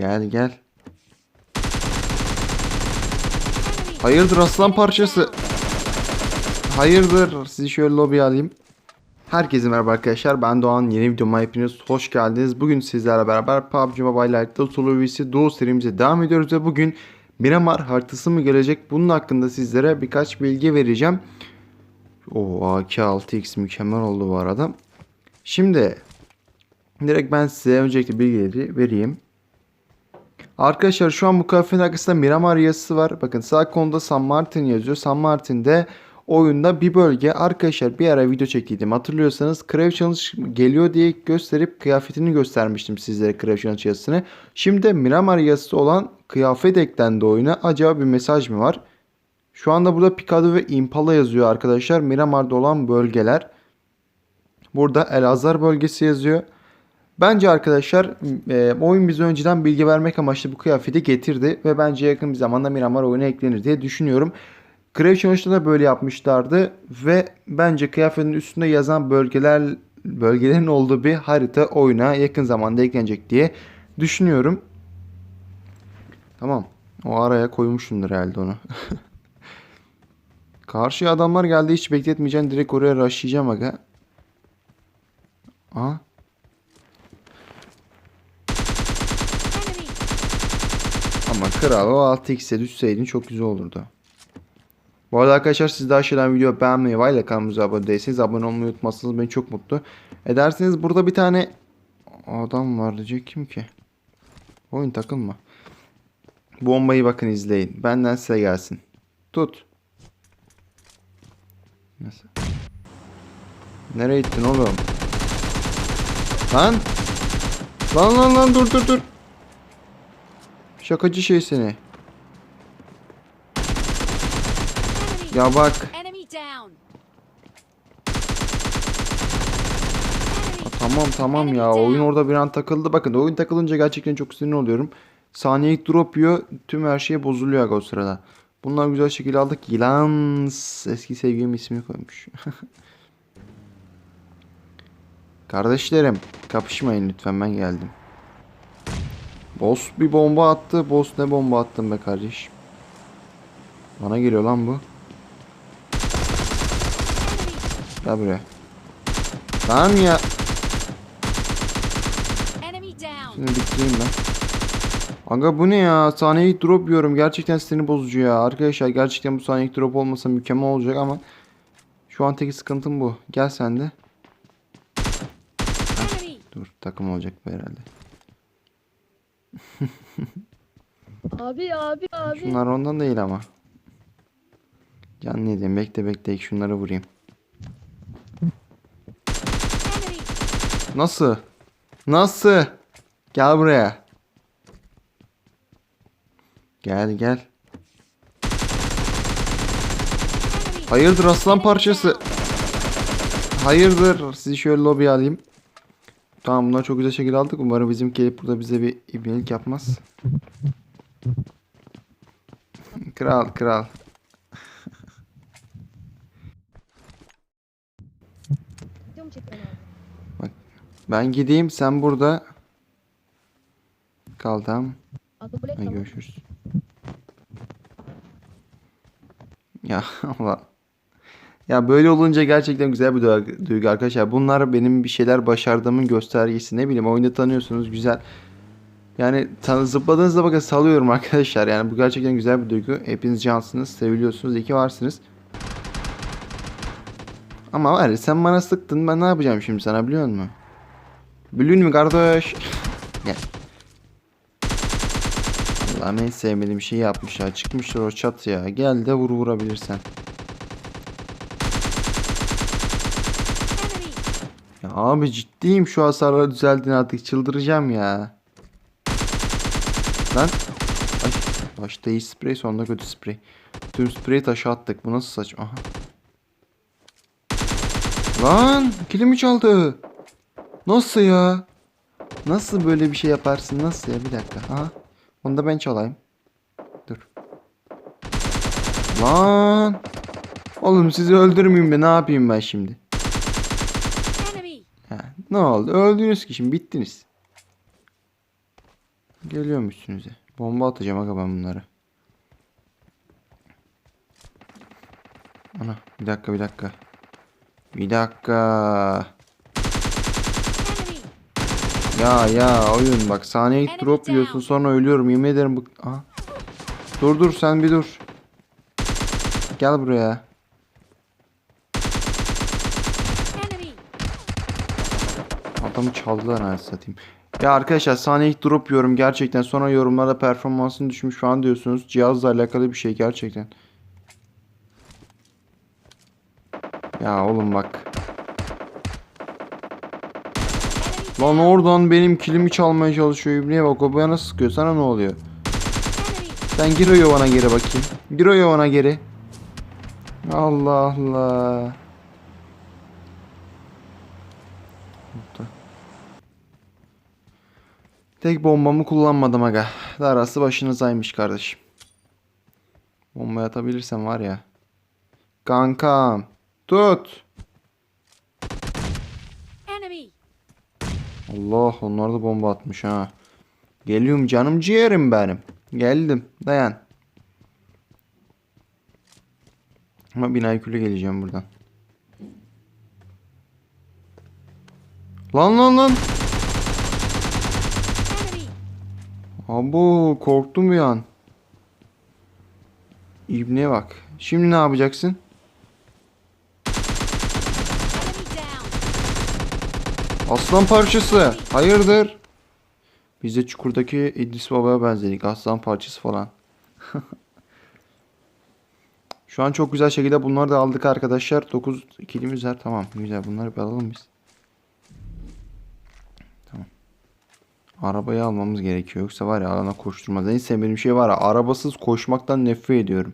Gel gel. Hayırdır aslan parçası? Hayırdır? Sizi şöyle lobiye alayım. Herkese merhaba arkadaşlar. Ben Doğan. Yeni videoma hepiniz hoş geldiniz. Bugün sizlerle beraber PUBG Mobile Lite'da Solo vs Duo serimize devam ediyoruz ve bugün Miramar haritası mı gelecek? Bunun hakkında sizlere birkaç bilgi vereceğim. O AK6X mükemmel oldu bu arada. Şimdi direkt ben size öncelikle bilgileri vereyim. Arkadaşlar şu an bu kafenin arkasında Miramar yazısı var. Bakın sağ konuda San Martin yazıyor. San Martin'de oyunda bir bölge. Arkadaşlar bir ara video çektiydim. Hatırlıyorsanız Crave Challenge geliyor diye gösterip kıyafetini göstermiştim sizlere Crave Challenge yazısını. Şimdi Miramar yazısı olan kıyafet eklendi oyuna. Acaba bir mesaj mı var? Şu anda burada Picado ve Impala yazıyor arkadaşlar. Miramar'da olan bölgeler. Burada Elazığ bölgesi yazıyor. Bence arkadaşlar e, oyun bize önceden bilgi vermek amaçlı bu kıyafeti getirdi ve bence yakın bir zamanda Miramar oyuna eklenir diye düşünüyorum. Crave Challenge'da da böyle yapmışlardı ve bence kıyafetin üstünde yazan bölgeler bölgelerin olduğu bir harita oyuna yakın zamanda eklenecek diye düşünüyorum. Tamam. O araya koymuşumdur herhalde onu. Karşıya adamlar geldi hiç bekletmeyeceğim. Direkt oraya rushlayacağım aga. Aha. Ama kral o 6x'e düşseydin çok güzel olurdu. Bu arada arkadaşlar siz de aşağıdan video beğenmeyi ve ile kanalımıza abone değilseniz abone olmayı unutmazsanız beni çok mutlu edersiniz. Burada bir tane adam var diyecek kim ki? Oyun takılma. Bombayı bakın izleyin. Benden size gelsin. Tut. Nasıl? Nereye gittin oğlum? Lan! Lan lan lan dur dur dur. Şakacı şey seni. Ya bak. Ya tamam tamam ya oyun orada bir an takıldı. Bakın oyun takılınca gerçekten çok sinir oluyorum. Saniyelik drop yiyor. Tüm her şey bozuluyor o sırada. Bunlar güzel şekilde aldık. Yılan eski sevgilim ismini koymuş. Kardeşlerim kapışmayın lütfen ben geldim. Boss bir bomba attı. Boss ne bomba attın be kardeş. Bana geliyor lan bu. Gel buraya. Tamam ya. Şimdi bitireyim ben. Aga bu ne ya? Saniyelik drop yiyorum. Gerçekten sinir bozucu ya. Arkadaşlar gerçekten bu saniyelik drop olmasa mükemmel olacak ama şu an tek sıkıntım bu. Gel sen de. Enemy. Dur takım olacak bu herhalde. Abi abi abi. Şunlar ondan değil ama. Can ne diyeyim? Bekle bekle şunları vurayım. Nasıl? Nasıl? Gel buraya. Gel gel. Hayırdır aslan parçası? Hayırdır? Sizi şöyle lobiye alayım. Tamam bunları çok güzel şekilde aldık. Umarım bizim gelip burada bize bir ibnelik yapmaz. kral kral. Abi? Ben gideyim sen burada. Kal tamam. görüşürüz. Ya Allah. Ya böyle olunca gerçekten güzel bir duygu arkadaşlar. Bunlar benim bir şeyler başardığımın göstergesi. Ne bileyim oyunda tanıyorsunuz güzel. Yani zıpladığınızda bakın salıyorum arkadaşlar. Yani bu gerçekten güzel bir duygu. Hepiniz cansınız, seviliyorsunuz, iyi ki varsınız. Ama var ya sen bana sıktın ben ne yapacağım şimdi sana biliyor musun? Biliyor musun kardeş? Gel. Allah'ım en sevmediğim şeyi yapmış ya. Çıkmışlar o çatıya. Gel de vur vurabilirsen. Ya abi ciddiyim şu hasarlar düzeldiğini artık çıldıracağım ya. Lan. Ay, başta iyi sprey sonunda kötü sprey. Tüm spreyi taşa attık. Bu nasıl saçma? Aha. Lan kilimi çaldı. Nasıl ya? Nasıl böyle bir şey yaparsın? Nasıl ya? Bir dakika. Aha. Onu da ben çalayım. Dur. Lan. Oğlum sizi öldürmeyeyim de ne yapayım ben şimdi? Ne oldu? Öldünüz ki şimdi bittiniz. Geliyorum üstünüze. Bomba atacağım aga ben bunları. Ana bir dakika bir dakika. Bir dakika. Ya ya oyun bak saniye drop yiyorsun sonra ölüyorum yemin ederim bu. Aha. Dur dur sen bir dur. Gel buraya. Adamı çaldılar anasını satayım. Ya arkadaşlar saniye drop yiyorum gerçekten. Sonra yorumlarda performansın düşmüş falan diyorsunuz. Cihazla alakalı bir şey gerçekten. Ya oğlum bak. Lan oradan benim kilimi çalmaya çalışıyor. İbniye bak o bana sıkıyor. Sana ne oluyor? Sen gir o yovana geri bakayım. Gir o yovana geri. Allah Allah. Tek bombamı kullanmadım aga. Darası başınızaymış kardeşim. Bomba atabilirsem var ya. Kankam. Tut. Allah onlar da bomba atmış ha. Geliyorum canım ciğerim benim. Geldim. Dayan. Ama binayı küle geleceğim buradan. Lan lan lan. Abo korktum bir an. İbneye bak. Şimdi ne yapacaksın? Aslan parçası. Hayırdır? Biz de çukurdaki İdris Baba'ya benzedik. Aslan parçası falan. Şu an çok güzel şekilde bunları da aldık arkadaşlar. 9 kilimiz var. Tamam güzel. Bunları alalım biz. Arabayı almamız gerekiyor. Yoksa var ya alana koşturmaz. En sevmediğim şey var ya. Arabasız koşmaktan nefret ediyorum.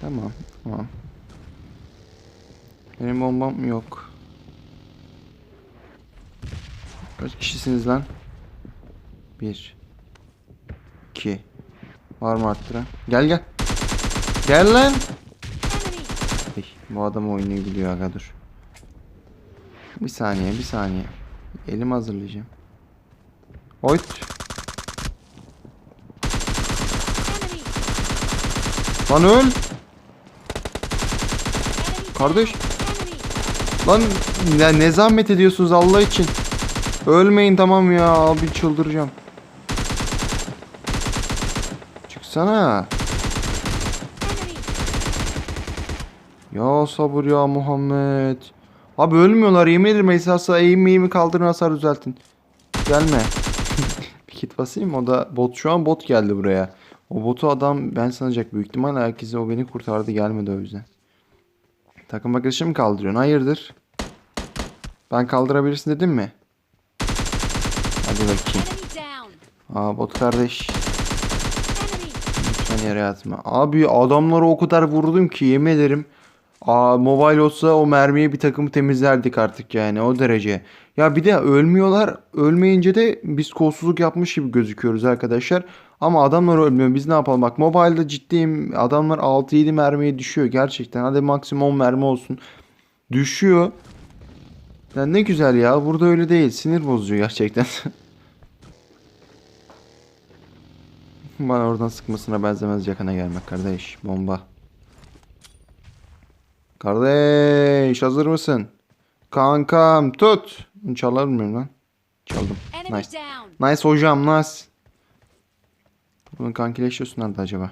Tamam. Tamam. Benim bombam yok. Kaç kişisiniz lan? Bir. İki. Var mı arttıran? Gel gel. Gel lan. Enemy. Ey, bu adam oyunu biliyor aga dur. Bir saniye bir saniye. Elim hazırlayacağım. Oyt. Enemy. Lan öl. Kardeş. Lan ya ne zahmet ediyorsunuz Allah için. Ölmeyin tamam ya abi çıldıracağım. Çıksana. Ya sabır ya Muhammed. Abi ölmüyorlar yemin ederim esasla eğim eğimi kaldırın hasar düzeltin. Gelme. bir kit basayım o da bot şu an bot geldi buraya. O botu adam ben sanacak büyük ihtimal herkese o beni kurtardı gelmedi o yüzden. Takım arkadaşım mı kaldırıyorsun? Hayırdır? Ben kaldırabilirsin dedim mi? Hadi bakayım. Aa bot kardeş. Lütfen yere atma. Abi adamlara o kadar vurdum ki yemin ederim. Aa mobile olsa o mermiye bir takımı temizlerdik artık yani o derece. Ya bir de ölmüyorlar. Ölmeyince de biz kolsuzluk yapmış gibi gözüküyoruz arkadaşlar. Ama adamlar ölmüyor. Biz ne yapalım? Bak mobile'da ciddiyim. Adamlar 6-7 mermiye düşüyor gerçekten. Hadi maksimum 10 mermi olsun. Düşüyor. Ya ne güzel ya. Burada öyle değil. Sinir bozucu gerçekten. Bana oradan sıkmasına benzemez yakına gelmek kardeş. Bomba. Kardeş hazır mısın? Kankam tut. Çalar mıyım lan? Çaldım. Nice. Nice hocam nice. Bunu kankileşiyorsun nerede acaba?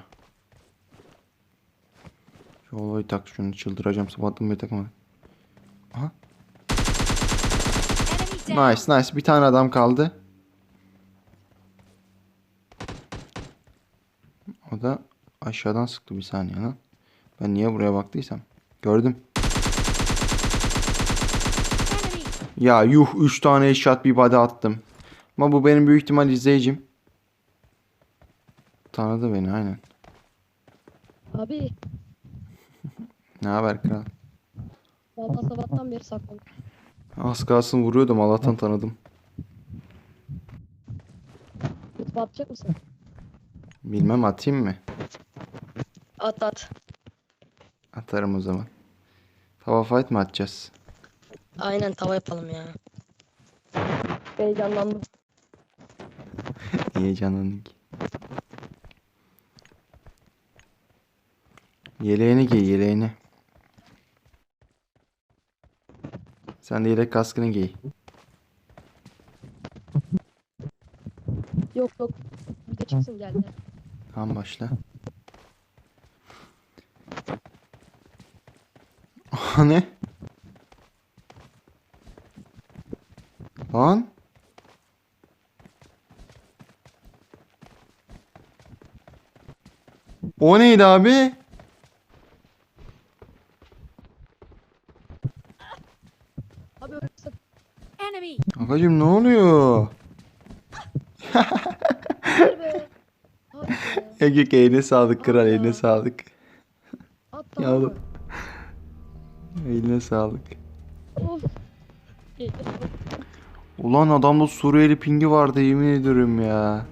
Şu olayı tak şunu çıldıracağım sabahtan beri takmadım. Aha. Nice nice bir tane adam kaldı. O da aşağıdan sıktı bir saniye lan. Ben niye buraya baktıysam. Gördüm. Ya yuh 3 tane headshot bir body attım. Ama bu benim büyük ihtimal izleyicim. Tanıdı beni aynen. Abi. Ne haber kral? Vallahi sabahtan beri saklandım. Az kalsın vuruyordum Allah'tan tanıdım. YouTube atacak mısın? Bilmem atayım mı? At at. Atarım o zaman. Tava fight mı atacağız? Aynen tava yapalım ya. Heyecanlandım. Niye canlandın ki? Yeleğini giy yeleğini. Sen de yelek kaskını giy. Yok yok. Bir de çıksın geldi. Tamam başla. Aha ne? Lan? O neydi abi? Agacım ne oluyor? Ege eline sağlık kral eline sağlık. At Eline sağlık. Of. Ulan adamda Suriyeli pingi vardı yemin ediyorum ya.